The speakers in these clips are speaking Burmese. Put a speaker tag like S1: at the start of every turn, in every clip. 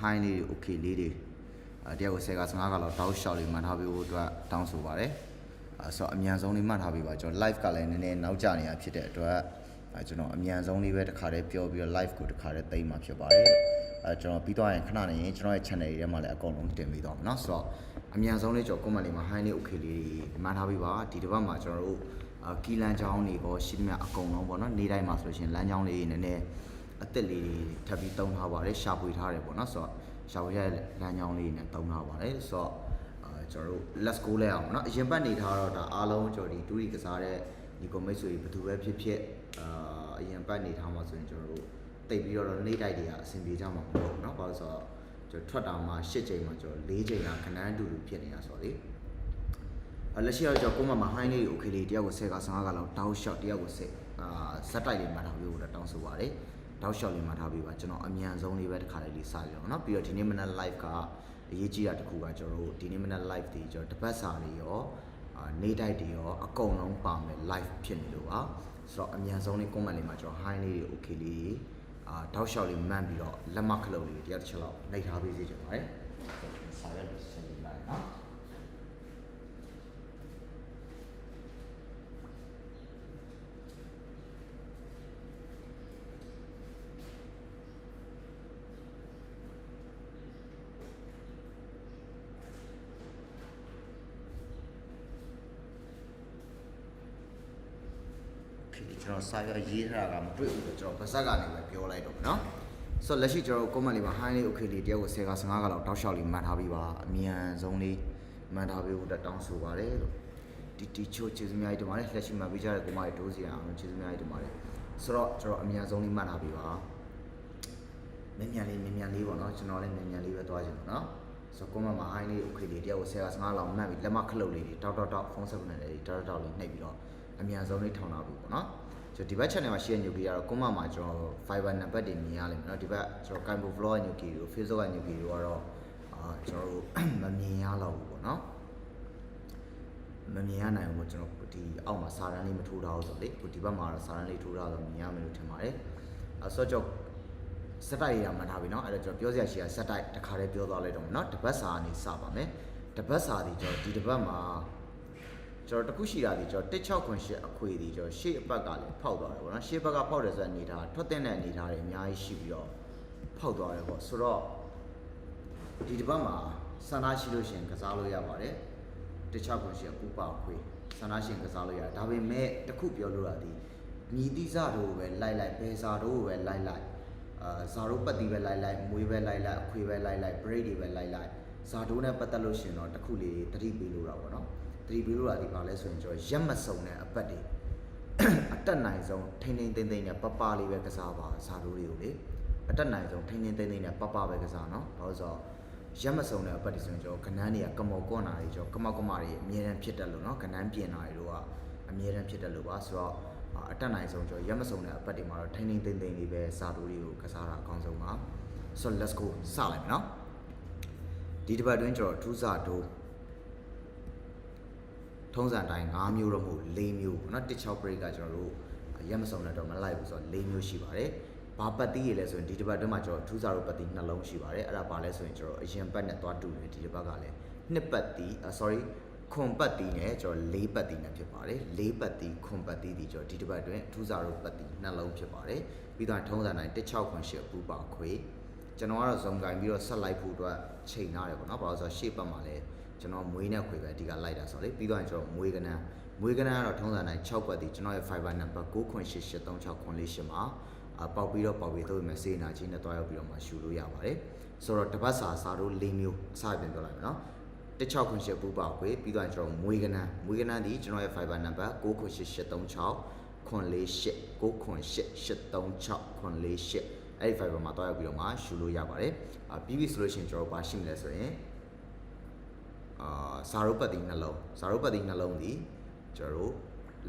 S1: high လေးတွေ okay လေးတွေအဲတယောက်ကို10က15ကလောက်တောက်ရှောက်လေးမှတ်ထားပေးဖို့အတွက်တောင်းဆိုပါတယ်အဲဆိုတော့အမြန်ဆုံးလေးမှတ်ထားပေးပါကျွန်တော် live ကလည်းနည်းနည်းနောက်ကျနေတာဖြစ်တဲ့အတွက်အဲကျွန်တော်အမြန်ဆုံးလေးပဲတစ်ခါတည်းပြောပြီးတော့ live ကိုတစ်ခါတည်းသိမ်းမှာဖြစ်ပါတယ်အဲကျွန်တော်ပြီးသွားရင်ခဏနေရင်ကျွန်တော်ရဲ့ channel တွေထဲမှာလည်းအကုန်လုံးတင်ပေးသွားမှာเนาะဆိုတော့အမြန်ဆုံးလေးကျွန်တော် comment လေးမှာ high လေး okay လေးတွေမှတ်ထားပေးပါဒီတစ်ပတ်မှာကျွန်တော်တို့အာကီလန်ချောင်းတွေပေါ့ရှိသမျှအကုန်လုံးပေါ့နော်နေ့တိုင်းမှာဆိုလို့ရှိရင်လမ်းချောင်းလေးတွေနည်းနည်း အသက်လေးတွေထပ်ပြီးတုံးထားပါတယ်ရှာဖွေထားတယ်ပေါ့နော်ဆိုတော့ရှာဖွေရတဲ့လမ်းချောင်းလေးတွေနဲ့တုံးထားပါတယ်ဆိုတော့အာကျွန်တော်တို့ let's go လဲအောင်နော်အရင်ပတ်နေထားတော့ဒါအားလုံးကျွန်တော်ဒီတူရီကစားတဲ့ဒီကွန်မိတ်ဆွေဘယ်သူပဲဖြစ်ဖြစ်အာအရင်ပတ်နေထားမှာဆိုရင်ကျွန်တော်တို့တိတ်ပြီးတော့နေ့တိုက်တွေကအဆင်ပြေကြမှာမဟုတ်ဘူးเนาะဘာလို့ဆိုတော့ကျွန်တော်ထွက်တာမှာ၈ချိန်မှာကျွန်တော်၄ချိန်ကခဏန်းတူတူဖြစ်နေတာဆိုတော့လေ အဲ့လက်ရှိတော့ကျွန်တော်ကိုမမဟိုင်းလေးကို okay လေးတယောက်ကို10က15ကလောက်တောက်ရှော့တယောက်ကို10အာဇက်တိုက်လေးမှတ်ထားပြီးတော့တောင်းဆိုပါတယ် တောက်ရှော့လေးမှတ်ထားပြီးပါကျွန်တော်အမြန်ဆုံးလေးပဲတစ်ခါလေးလေးစရအောင်เนาะပြီးတော့ဒီနေ့မနက် live ကအရေးကြီးတာတစ်ခုကကျွန်တော်တို့ဒီနေ့မနက် live တွေကျွန်တော်တပတ်စာတွေရောအာနေတိုက်တွေရောအကုန်လုံးပါမယ် live ဖြစ်နေလို့ပါဆိုတော့အမြန်ဆုံးလေး comment လေးမှာကျွန်တော် high လေးတွေ okay လေးအာတောက်ရှော့လေးမှန်ပြီးတော့လက်မခလုတ်လေးတယောက်တစ်ချက်လောက်နှိပ်ထားပေးစေချင်ပါတယ်စာရွက်လေးဆက်ပြီးလိုက်နော် ကျွန်တော်စာရွက်ရေးထားတာကမတွေ့ဘူးတော့ကျွန်တော်ဗဇက်ကနေပဲပြောလိုက်တော့မယ်နော်ဆိုတော့လက်ရှိကျွန်တော် comment လေးမှာ high လေး okay လေးတယောက်ကို10က15ကလောက်တောက်လျှောက်လေးမှတ်ထားပြီးပါအမြန်ဆုံးလေးမှတ်ထားပေးဖို့တက်တောင်းဆိုပါတယ်လို့တီတီချိုကျေးဇူးများကြီးတင်ပါတယ်လက်ရှိမှာပြကြတဲ့ကိုမလေးဒိုးစီအောင်ကျေးဇူးများကြီးတင်ပါတယ်ဆိုတော့ကျွန်တော်အမြန်ဆုံးလေးမှတ်ထားပေးပါမြန်မြန်လေးမြန်မြန်လေးပေါ့နော်ကျွန်တော်လည်းမြန်မြန်လေးပဲသွားချင်တယ်နော်ဆိုတော့ comment မှာ high လေး okay လေးတယောက်ကို10က15လောက်မှတ်ပြီးလက်မခလုတ်လေးတွေတောက်တောက်တောက်ဖုန်းဆက်ကနေလေးတောက်တောက်လေးနှိပ်ပြီးတော့ အမြန်ဆုံးလေးထောင်ထားပြီပေါ့နော် ကျွန်တော်ဒီဘက် channel မှာရှိတဲ့ညူကီကတော့ကွန်မမှာကျွန်တော် Fiber နံပါတ်တွေမြင်ရလိမ့်မယ်เนาะဒီဘက်ကျွန်တော် Kaimbo Vlog ညူကီတို့ Facebook ကညူကီတို့ကတော့အာကျွန်တော်တို့ မမြင်ရတော့ဘူးပေါ့เนาะမမြင်ရနိုင်ဘူးကျွန်တော်ဒီအောက်မှာစာရန်လေးမထိုးထားဘူးဆိုတော့လေခုဒီဘက်မှာတော့စာရန်လေးထိုးထားတော့မြင်ရမယ်လို့ထင်ပါတယ်အဲဆိုတော့စက်တိုက်ရမှတ်ထားပြီเนาะအဲ့တော့ကျွန်တော်ပြောစရာရှိတာစက်တိုက်တစ်ခါတည်းပြောသွားလိုက်တော့မယ်เนาะတပတ်စာကနေစပါမယ်တပတ်စာဒီကျွန်တော်ဒီတပတ်မှာ ကျွန်တော်တခုရှိတာဒီကျွန်တော်16ခွန်ရှစ်အခွေဒီကျွန်တော်ရှေ့အပတ်ကလည်းဖောက်သွားတယ်ပေါ့နော်ရှေ့ဘက်ကဖောက်တယ်ဆိုတဲ့အနေထားထွက်တဲ့အနေထားတွေအများကြီးရှိပြီးတော့ဖောက်သွားတယ်ပေါ့ဆိုတော့ဒီတစ်ပတ်မှာဆန္ဒရှိလို့ရှရင်ကစားလို့ရပါတယ်16ခွန်ရှစ်အပူပါအခွေဆန္ဒရှင်ကစားလို့ရတယ်ဒါပေမဲ့တခုပြောလို့ရသည်မြည်တိစတို့ပဲလိုက်လိုက်ဘယ်စာတို့ပဲလိုက်လိုက်အာဇာတို့ပတ်တီပဲလိုက်လိုက်မွေးပဲလိုက်လိုက်အခွေပဲလိုက်လိုက် break တွေပဲလိုက်လိုက်ဇာတို့နဲ့ပတ်သက်လို့ရှရင်တော့တခုလေးတတိပေးလို့တာပေါ့နော် သတိပေးလို့ရသည်ပါလဲဆိုရင်ကျွန်တော်ရက်မစုံတဲ့အပတ်တွေအတက်နိုင်ဆုံးထိန်းထိန်းသိမ်းသိမ်းနဲ့ပပလေးပဲကစားပါဇာတို့တွေကိုလေအတက်နိုင်ဆုံးထိန်းထိန်းသိမ်းသိမ်းနဲ့ပပပဲကစားနော်ဘာလို့ဆိုတော့ရက်မစုံတဲ့အပတ်တွေဆိုရင်ကျွန်တော်ကနန်းတွေကကမော်ကွန်နာတွေကျွန်တော်ကမောက်ကမတွေအမြဲတမ်းဖြစ်တတ်လို့နော်ကနန်းပြင်နာတွေတို့ကအမြဲတမ်းဖြစ်တတ်လို့ပါဆိုတော့အာအတက်နိုင်ဆုံးကျွန်တော်ရက်မစုံတဲ့အပတ်တွေမှာတော့ထိန်းထိန်းသိမ်းသိမ်းလေးပဲဇာတို့တွေကိုကစားတာအကောင်းဆုံးပါဆိုတော့ let's go စလိုက်မယ်နော်ဒီတစ်ပတ်တွင်းကျွန်တော်ထူးစာတို့ ထုံးစံတိုင်း5မျိုးတော့မဟုတ်4မျိုးပေါ့နော်16 break ကကျွန်တော်တို့ရက်မစုံနဲ့တော့မလိုက်ဘူးဆိုတော့4မျိုးရှိပါတယ်ဘာပတ်တီးရလဲဆိုရင်ဒီတစ်ပတ်အတွင်းမှာကျွန်တော်ထူးစားတို့ပတ်တီးနှလုံးရှိပါတယ်အဲ့ဒါဘာလဲဆိုရင်ကျွန်တော်အရင်ပတ်နဲ့သွားတူတယ်ဒီတစ်ပတ်ကလည်းနှစ်ပတ်တီး sorry ခွန်ပတ်တီးနဲ့ကျွန်တော်၄ပတ်တီးနဲ့ဖြစ်ပါတယ်၄ပတ်တီးခွန်ပတ်တီးဒီကျွန်တော်ဒီတစ်ပတ်အတွင်းထူးစားတို့ပတ်တီးနှလုံးဖြစ်ပါတယ်ပြီးတော့ထုံးစံတိုင်း16ခွန်8ပူပါခွေကျွန်တော်ကတော့ဇုံကင်ပြီးတော့ဆက်လိုက်ဖို့အတွက်ချိန်ထားတယ်ပေါ့နော်ဘာလို့ဆိုတော့ရှေ့ပတ်မှာလည်း ကျွန်တော်မွေးနဲ့ခွေပဲအဓိကလိုက်တာဆိုတော့လေပြီးတော့ကျွန်တော်မွေးကနန်းမွေးကနန်းကတော့ထုံးစံတိုင်း6ကွက်တည်ကျွန်တော်ရဲ့ Fiber number 998836948မှာအပေါက်ပြီးတော့ပေါက်ပြီးသို့ပေမဲ့စေနာချင်းနဲ့တွားရောက်ပြီးတော့မှရှူလို့ရပါတယ်ဆိုတော့တပတ်စာစာတို့၄မျိုးအစပြန်ပြောလိုက်မယ်နော်16ခွန်ရှစ်ပူပေါက်ခွေပြီးတော့ကျွန်တော်မွေးကနန်းမွေးကနန်းဒီကျွန်တော်ရဲ့ Fiber number 9988369ခွန်လေး8 9ခွန်8 836ခွန်လေး8အဲ့ဒီ Fiber မှာတွားရောက်ပြီးတော့မှရှူလို့ရပါတယ်အပြီးပြီဆိုလို့ရှိရင်ကျွန်တော်ဘာရှိမလဲဆိုရင် အာဇာရုပ်ပတ်တီနှလုံးဇာရုပ်ပတ်တီနှလုံးဒီကျွန်တော်တို့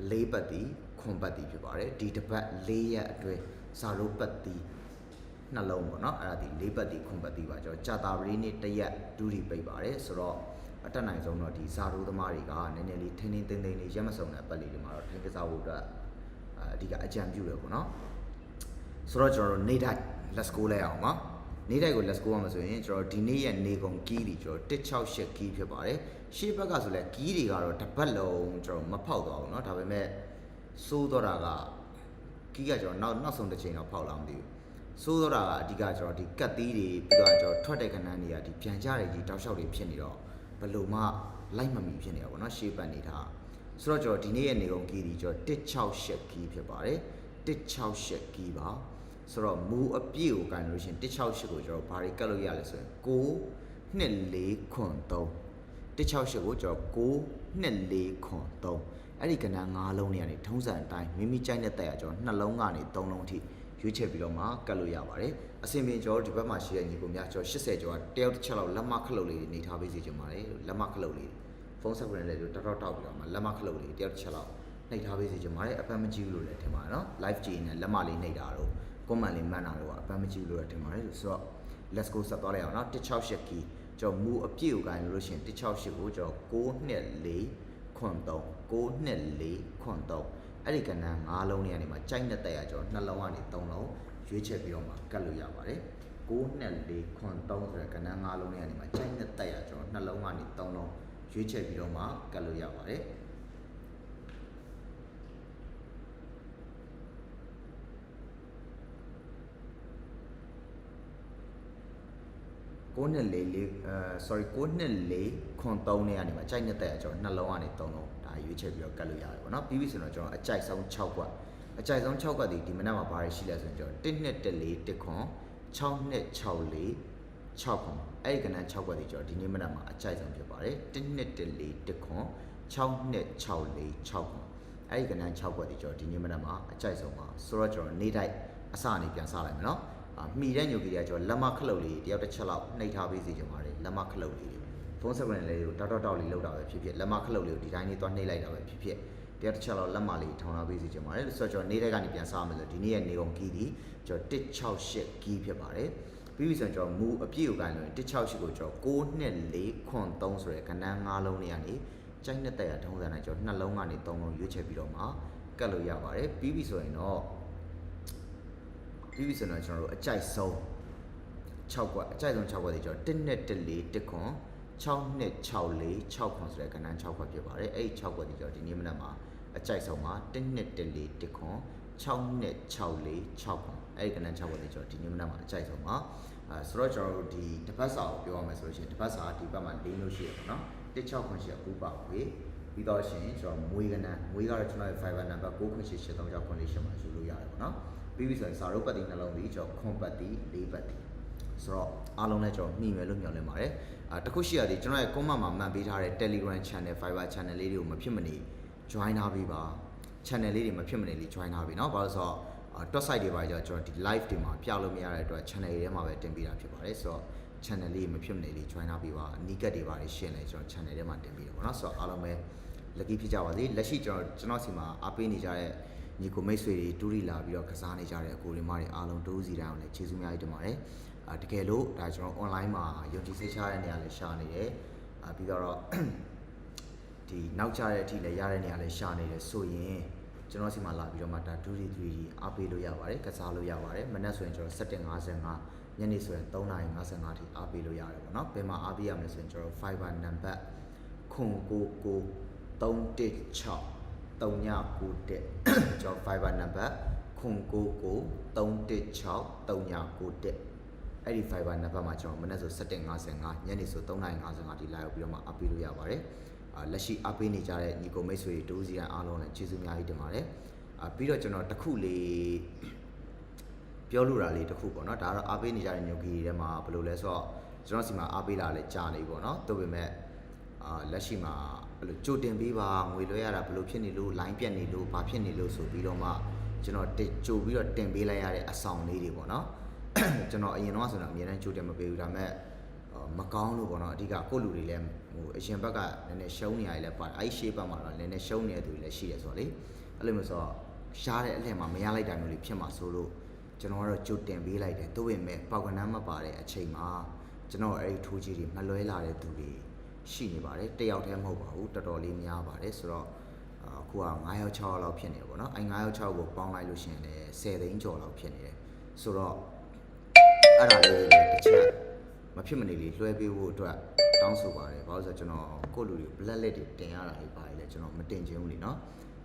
S1: လေးပတ်တီခွန်ပတ်တီဖြစ်ပါတယ်ဒီတစ်ပတ်၄ရက်အတွင်းဇာရုပ်ပတ်တီနှလုံးပေါ့နော်အဲ့ဒါဒီလေးပတ်တီခွန်ပတ်တီပါကျွန်တော်ကြာတာပရိနေ့တစ်ရက်ဒူရီပိတ်ပါတယ်ဆိုတော့အတက်နိုင်ဆုံးတော့ဒီဇာရုသမားတွေကနည်းနည်းလေးထင်းထင်းသိမ်းသိမ်းလေးရက်မစုံတဲ့အပတ်လေးတွေမှာတော့ထိုင်ကစားဖို့အတွက်အအဓိကအကြံပြုတယ်ပေါ့နော်ဆိုတော့ကျွန်တော်တို့နေတိုင်း let's go လဲအောင်နော် နေ့တိုက်ကို let's go ရမှာဆိုရင်ကျွန်တော်ဒီနေ့ရဲ့နေကုန်ကီးတွေကျွန်တော်168ကီးဖြစ်ပါတယ်ရှေ့ဘက်ကဆိုလဲကီးတွေကတော့တစ်ပတ်လုံးကျွန်တော်မဖောက်သွားဘူးเนาะဒါပေမဲ့စိုးတော့တာကကီးကကျွန်တော်နောက်နောက်ဆုံးတစ်ချိန်တော့ဖောက်လာမသိဘူးစိုးတော့တာကအဓိကကျွန်တော်ဒီကတ်သီးတွေပြီးတော့ကျွန်တော်ထွက်တဲ့ကဏ္ဍတွေကဒီပြန်ကြတဲ့ကြီးတောက်လျှောက်တွေဖြစ်နေတော့ဘယ်လိုမှလိုက်မမီဖြစ်နေတာပေါ့เนาะရှေ့ပတ်နေတာဆိုတော့ကျွန်တော်ဒီနေ့ရဲ့နေကုန်ကီးတွေကျွန်တော်168ကီးဖြစ်ပါတယ်168ကီးပါ ဆိုတော့မူအပြည့်ကိုကန်လို့ရှရင်168ကိုကျွန်တော်ဘာတွေကတ်လို့ရလဲဆိုရင်6 2 4ခွန်3 168ကိုကျွန်တော်6 2 4ခွန်3အဲ့ဒီကဏ္ဍ၅လုံးတွေကနေထုံးစံအတိုင်းမိမိကြိုက်တဲ့တက်ရကျွန်တော်နှလုံးကနေ3လုံးအထိရွေးချယ်ပြီးတော့မှကတ်လို့ရပါတယ်အစင်ပြင်ကျွန်တော်ဒီဘက်မှာရှိတဲ့ညီကိုများကျွန်တော်80ကျော်တယောက်တစ်ချက်လောက်လက်မခလုတ်လေးတွေနေထားပေးစီချင်ပါတယ်လက်မခလုတ်လေးဖုန်းဆက်ခွင့်လေးတွေတောက်တောက်တောက်ပြီးတော့မှလက်မခလုတ်လေးတယောက်တစ်ချက်လောက်နှိပ်ထားပေးစီချင်ပါတယ်အပန်းမကြည့်ဘူးလို့လည်းထင်ပါတယ်နော် live ကြည့်နေလက်မလေးနှိပ်တာတော့ comment လေးမှန်တာတော့အပန်းမကြည့်လို့ရထင်ပါတယ်ဆိုတော့ let's go ဆက်သွားလိုက်အောင်နော်168 key ကျွန်တော်မူအပြည့်ကိုကန်လို့ရှိရင်168ကိုကျွန်တော်624ခွန်3 624ခွန်3အဲ့ဒီကဏ္ဍ၅လုံးနေရာနေမှာကြိုက်တဲ့တက်ရကျွန်တော်နှလုံးကနေ3လုံးရွေးချယ်ပြီးတော့မှကတ်လို့ရပါတယ်624ခွန်3ဆိုတဲ့ကဏ္ဍ၅လုံးနေရာနေမှာကြိုက်တဲ့တက်ရကျွန်တော်နှလုံးကနေ3လုံးရွေးချယ်ပြီးတော့မှကတ်လို့ရပါတယ် 6နှစ်လေးလေးအဲ sorry 6နှစ်လေးခွန်3နဲ့ကနေမှာကြိုက်နှစ်တက်ကျွန်တော်နှလုံးကနေ3လုံးဒါရွေးချယ်ပြီးတော့ကတ်လို့ရတယ်ပေါ့နော်ပြီးပြီဆိုတော့ကျွန်တော်အကြိုက်ဆုံး6ကွက်အကြိုက်ဆုံး6ကွက်ဒီဒီမနက်မှာဘာတွေရှိလဲဆိုရင်ကျွန်တော်1နှစ်1လေး1ခွန်6နှစ်6လေး6ခွန်အဲ့ဒီကဏ္ဍ6ကွက်ဒီကျွန်တော်ဒီနေ့မနက်မှာအကြိုက်ဆုံးဖြစ်ပါတယ်1နှစ်1လေး1ခွန်6နှစ်6လေး6ခွန်အဲ့ဒီကဏ္ဍ6ကွက်ဒီကျွန်တော်ဒီနေ့မနက်မှာအကြိုက်ဆုံးပါဆိုတော့ကျွန်တော်နေ့တိုင်းအစအနေပြန်စလိုက်မယ်နော်အာ မှီတဲ့ညိုကလေးကကျွန်တော်လက်မခလုတ်လေးတယောက်တစ်ချက်လောက်နှိပ်ထားပေးစီချင်ပါတယ်လက်မခလုတ်လေးတွေဖုန်းဆက်ကွန်လေးကိုတောက်တောက်တောက်လေးလောက်တာပဲဖြစ်ဖြစ်လက်မခလုတ်လေးကိုဒီတိုင်းလေးသွားနှိပ်လိုက်တာပဲဖြစ်ဖြစ်တယောက်တစ်ချက်လောက်လက်မလေးထောင်ထားပေးစီချင်ပါတယ်ဆိုတော့ကျွန်တော်နေ့တိုင်းကနေပြန်စားမယ်ဆိုဒီနေ့ရဲ့နေကုန်ကီးဒီကျွန်တော်168ကီးဖြစ်ပါတယ်ပြီးပြီဆိုရင်ကျွန်တော်မူအပြည့်ကိုကန်လို့168ကိုကျွန်တော်6နှစ်4ခွန်3ဆိုတဲ့ကဏ္ဍ၅လုံးလေးကနေကြိုက်နှစ်တက်ရထုံးစံတိုင်းကျွန်တော်နှလုံးကနေ3လုံးရွေးချယ်ပြီးတော့မှကတ်လို့ရပါတယ်ပြီးပြီဆိုရင်တော့ ပြီးပြီဆိုတော့ကျွန်တော်တို့အကြိုက်ဆုံး6ကွက်အကြိုက်ဆုံး6ကွက်တွေကျွန်တော်1နဲ့1 4 1ခွန်6နဲ့6 4 6ခွန်ဆိုတဲ့ကဏ္ဍ6ခွက်ဖြစ်ပါတယ်အဲ့ဒီ6ကွက်တွေကျွန်တော်ဒီနေ့မနက်မှာအကြိုက်ဆုံးမှာ1နဲ့1 4 1ခွန်6နဲ့6 4 6ခွန်အဲ့ဒီကဏ္ဍ6ခွက်တွေကျွန်တော်ဒီနေ့မနက်မှာအကြိုက်ဆုံးမှာအဲဆိုတော့ကျွန်တော်တို့ဒီတစ်ပတ်စာကိုပြောရမယ်ဆိုလို့ရှိရင်တစ်ပတ်စာဒီဘက်မှာ၄လို့ရှိရပါတော့16ခွန်ရှိရပူပါဝေးပြီးတော့ရှင်ကျွန်တော်မွေးကဏ္ဍမွေးကတော့ကျွန်တော်ရဲ့ Fiverr number 9ခွန်ရှိ83ကြောင့်ခွန်လေးရှိမှာယူလို့ရတယ်ပေါ့နော် ပြီးပြီဆိုရင်စာရုပ်ပတ်တိနှလုံးပြီးကျွန်တော်ခွန်ပတ်တိလေးပတ်တိဆိုတော့အားလုံးလည်းကျွန်တော်မှီမယ်လို့ညွှန်လင်းပါတယ်အာတခုရှိရသေးကျွန်တော်ရဲ့ comment မှာမှန်ပေးထားတဲ့ Telegram channel Fiverr channel လေးတွေကိုမဖြစ်မနေ join ထားပေးပါ channel လေးတွေမဖြစ်မနေလေး join ထားပေးเนาะဘာလို့ဆိုတော့အာ top site တွေပါကြတော့ကျွန်တော်ဒီ live တွေမှာပြလို့မရတဲ့အတွက် channel တွေထဲမှာပဲတင်ပေးတာဖြစ်ပါတယ်ဆိုတော့ channel လေးမဖြစ်မနေလေး join ထားပေးပါအနီးကပ်တွေပါရှင်းလဲကျွန်တော် channel ထဲမှာတင်ပေးတယ်ပေါ့เนาะဆိုတော့အားလုံးပဲ lucky ဖြစ်ကြပါစေလက်ရှိကျွန်တော်ကျွန်တော်စီမှာအားပေးနေကြတဲ့ ညီကိုမိတ်ဆွေတွေတူရီလာပြီးတော့ကစားနေကြတဲ့အကိုတွေမတွေအားလုံးတူးစီတိုင်းအောင်လည်းကျေးဇူးများကြီးတင်ပါတယ်။အာတကယ်လို့ဒါကျွန်တော် online မှာယုံကြည်စိတ်ချတဲ့နေရာလည်းရှာနေတယ်။အာပြီးတော့ဒီနောက်ကျတဲ့အထိလည်းရတဲ့နေရာလည်းရှာနေတယ်ဆိုရင်ကျွန်တော်စီမှာလာပြီးတော့မှဒါ2 3 3အားပေးလို့ရပါတယ်ကစားလို့ရပါတယ်မနက်ဆိုရင်ကျွန်တော်7:55ညနေဆိုရင်3:55အထိအားပေးလို့ရတယ်ပေါ့နော်ဘယ်မှာအားပေးရမလဲဆိုရင်ကျွန်တော် Fiverr number ခွန်ကိုကို316 3991ကျွန်တော် Fiverr number ခွန်ကိုကို316 3991အဲ့ဒီ Fiverr number မှာကျွန်တော်မနေ့ဆို7:55ညနေဆို3:55ဒီ live ပြီးတော့မှအပ်ပေးလို့ရပါတယ်အာလက်ရှိအပ်ပေးနေကြတဲ့ညီကိုမိတ်ဆွေတွေတိုးစီတိုင်းအားလုံးလည်းကျေးဇူးအများကြီးတင်ပါတယ်အာပြီးတော့ကျွန်တော်တစ်ခုလေးပြောလိုတာလေးတစ်ခုပေါ့နော်ဒါကတော့အားပေးနေကြတဲ့ညိုကီတွေထဲမှာဘယ်လိုလဲဆိုတော့ကျွန်တော်စီမှာအားပေးလာလဲကြာနေပေါ့နော်တို့ပေမဲ့အာလက်ရှိမှာ အဲ့လိုကြိုတင်ပေးပါငွေလွှဲရတာဘယ်လိုဖြစ်နေလို့ line ပြတ်နေလို့ဘာဖြစ်နေလို့ဆိုပြီးတော့မှကျွန်တော်တက်ကြိုပြီးတော့တင်ပေးလိုက်ရတဲ့အဆောင်လေးတွေပေါ့နော်ကျွန်တော်အရင်တော့ဆိုတော့အများနဲ့ကြိုတင်မပေးဘူးဒါပေမဲ့အာမကောင်းလို့ပေါ့နော်အဓိကကိုယ့်လူတွေလည်းဟိုအရင်ဘက်ကနည်းနည်းရှုံးနေရတယ်လည်းပါတယ်အဲ့ဒီရှေ့ဘက်မှာတော့နည်းနည်းရှုံးနေတဲ့သူတွေလည်းရှိတယ်ဆိုတော့လေအဲ့လိုမျိုးဆိုတော့ရှားတဲ့အလှည့်မှာမရလိုက်တာမျိုးတွေဖြစ်မှာဆိုလို့ကျွန်တော်ကတော့ကြိုတင်ပေးလိုက်တယ်သို့ပေမဲ့ပေါက်ကနန်းမပါတဲ့အချိန်မှာကျွန်တော်အဲ့ဒီထိုးကြီးတွေမလွဲလာတဲ့သူတွေ ရှိနေပါတယ်တစ်ယောက်တည်းမဟုတ်ပါဘူးတော်တော်လေးများပါတယ်ဆိုတော့အာအခုက9ယောက်6ယောက်လောက်ဖြစ်နေတယ်ပေါ့နော်အဲ9ယောက်6ယောက်ကိုပေါင်းလိုက်လို့ရှိရင်လည်း10သိန်းကျော်လောက်ဖြစ်နေတယ်ဆိုတော့အဲ့ဒါလေးလည်းတစ်ချက်မဖြစ်မနေလေးလွှဲပေးဖို့အတွက်တောင်းဆိုပါတယ်ဘာလို့လဲဆိုတော့ကျွန်တော်ကိုယ့်လူတွေကို black list တွေတင်ရတာတွေပါတယ်လေကျွန်တော်မတင်ချင်ဘူးလीနော်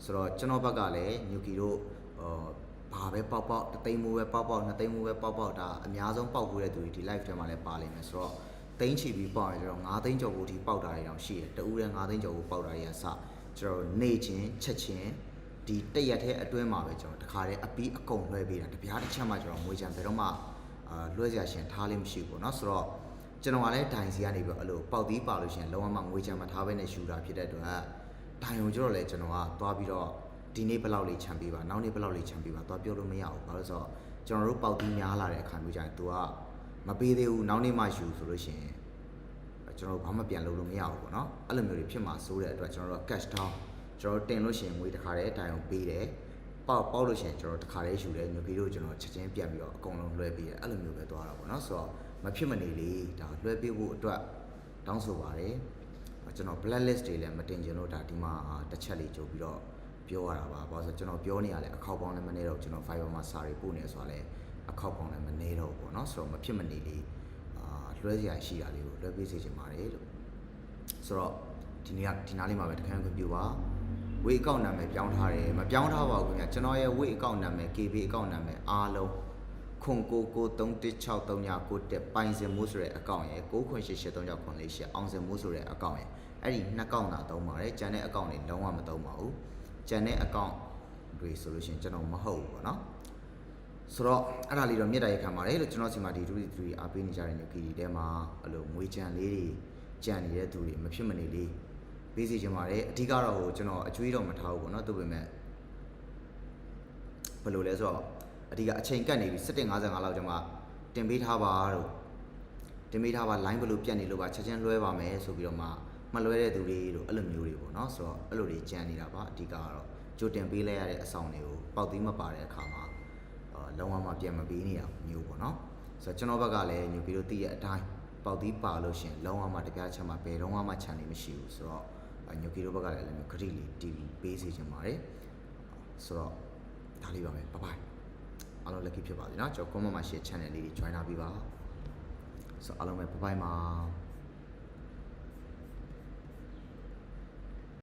S1: ဆိုတော့ကျွန်တော်ဘက်ကလည်းညူကီတို့ဟိုဘာပဲပေါက်ပေါက်တစ်သိန်းမိုးပဲပေါက်ပေါက်နှစ်သိန်းမိုးပဲပေါက်ပေါက်ဒါအများဆုံးပေါက်ဖို့တဲ့သူတွေဒီ live ထဲမှာလည်းပါလိမ့်မယ်ဆိုတော့ သိန်းချီပြီးပေါက်ရင်ကျွန်တော်9သိန်းကျော်ကိုဒီပေါက်တာတွေတောင်ရှိတယ်တူဦးတဲ့9သိန်းကျော်ကိုပေါက်တာတွေကစကျွန်တော်နေချင်းချက်ချင်းဒီတရက်ထဲအတွင်းမှာပဲကျွန်တော်တခါတည်းအပီးအကုန်လွှဲပေးတာတပြားတစ်ချက်မှကျွန်တော်ငွေချမ်းဘယ်တော့မှအာလွှဲစရာရှင်ထားလေးမရှိဘူးပေါ့နော်ဆိုတော့ကျွန်တော်ကလည်းဒိုင်စီကနေပြီးတော့အဲ့လိုပေါက်သီးပါလို့ရှရင်လုံးဝမှငွေချမ်းမထားဘဲနဲ့ယူတာဖြစ်တဲ့အတွက်ဒိုင်ုံကျတော့လေကျွန်တော်ကသွားပြီးတော့ဒီနေ့ဘယ်လောက်လေးချမ်းပေးပါနောက်နေ့ဘယ်လောက်လေးချမ်းပေးပါသွားပြောလို့မရဘူးဘာလို့လဲဆိုတော့ကျွန်တော်တို့ပေါက်သီးများလာတဲ့အခါမျိုးကျရင် तू က မပေးသေးဘူးနောက်နေ့မှယူဆိုလို့ရှရင်ကျွန်တော်တို့ဘာမှပြန်လုပ်လို့မရဘူးပေါ့နော်အဲ့လိုမျိုးတွေဖြစ်မှာစိုးတဲ့အတွက်ကျွန်တော်တို့က cash down ကျွန်တော်တို့တင်လို့ရှရင်ငွေတစ်ခါတည်းဒိုင်ုံပေးတယ်ပေါက်ပေါက်လို့ရှိရင်ကျွန်တော်တခါလေးယူတယ်ညပီတို့ကျွန်တော်ချက်ချင်းပြတ်ပြီးတော့အကုန်လုံးလွှဲပေးတယ်အဲ့လိုမျိုးပဲသွားတာပေါ့နော်ဆိုတော့မဖြစ်မနေလေဒါလွှဲပေးဖို့အတွက်တောင်းဆိုပါတယ်ကျွန်တော် black list တွေလည်းမတင်ချင်လို့ဒါဒီမှာတစ်ချက်လေးကြိုပြီးတော့ပြောရတာပါဘာလို့ဆိုကျွန်တော်ပြောနေရလဲအခောက်ပေါင်းလည်းမနေတော့ကျွန်တော် Fiverr မှာစာတွေပို့နေဆိုတာလည်း အခောက်ပေါင်းလည်းမနေတော့ဘူးပေါ့နော်ဆိုတော့မဖြစ်မနေလေအာလွှဲစရာရှိတာလေးကိုလွှဲပေးစေချင်ပါတယ်လို့ဆိုတော့ဒီနေ့ကဒီနားလေးမှာပဲတခန်းခွင့်ပြုပါဝေအကောင့်နာမည်ပြောင်းထားတယ်မပြောင်းထားပါဘူးခင်ဗျာကျွန်တော်ရဲ့ဝေအကောင့်နာမည် KB အကောင့်နာမည်အားလုံးခွန်ကိုကို31639တက်ပိုင်စင်မိုးဆိုတဲ့အကောင့်ရယ်9883648အောင်စင်မိုးဆိုတဲ့အကောင့်ရယ်အဲ့ဒီနှစ်ကောင့်သာသုံးပါတယ်ကျန်တဲ့အကောင့်တွေလုံးဝမသုံးပါဘူးကျန်တဲ့အကောင့်တွေဆိုလို့ရှိရင်ကျွန်တော်မဟုတ်ဘူးပေါ့နော် ဆိုတော့အဲ့ဒါလေးတော့မြေတားရခံပါတယ်လို့ကျွန်တော်စီမှာဒီ2 3အားပေးနေကြတဲ့ညူကီဒီထဲမှာအဲ့လိုငွေကြံလေးတွေကြံနေတဲ့သူတွေမဖြစ်မနေလေးပေးစီချင်ပါတယ်အဓိကတော့ဟိုကျွန်တော်အကျွေးတော့မထားဘူးပေါ့နော်သူ့ပေမဲ့ဘယ်လိုလဲဆိုတော့အဓိကအချိန်ကတ်နေပြီ7:55လောက်ကျမှတင်ပေးထားပါတော့တင်ပေးထားပါ line ဘယ်လိုပြတ်နေလို့ပါချက်ချင်းလွှဲပါမယ်ဆိုပြီးတော့မှမလွှဲတဲ့သူတွေတို့အဲ့လိုမျိုးတွေပေါ့နော်ဆိုတော့အဲ့လိုတွေကြံနေတာပါအဓိကကတော့ကြိုတင်ပေးလိုက်ရတဲ့အဆောင်တွေကိုပေါက်သီးမပါတဲ့အခါမှာအာ လုံးဝမှပြန်မပေးနေရမျိုးပေါ့နော်ဆိုတော့ကျွန်တော်ဘက်ကလည်းညိုပြီးတော့တည့်ရအတိုင်းပေါက်သီးပါလို့ရှင်လုံးဝမှတပြားချက်မှဘယ်တော့မှခြံနေမရှိဘူးဆိုတော့ညိုကီတို့ဘက်ကလည်းလည်းမျိုးဂရိလေးတီးပြီးပေးစေချင်ပါတယ်ဆိုတော့ဒါလေးပါပဲဘိုင်ဘိုင်အားလုံး lucky ဖြစ်ပါစေနော်ကျွန်တော် comment မှာ share channel လေးတွေ join လာပြီးပါဆိုတော့အားလုံးပဲ bye bye ပါ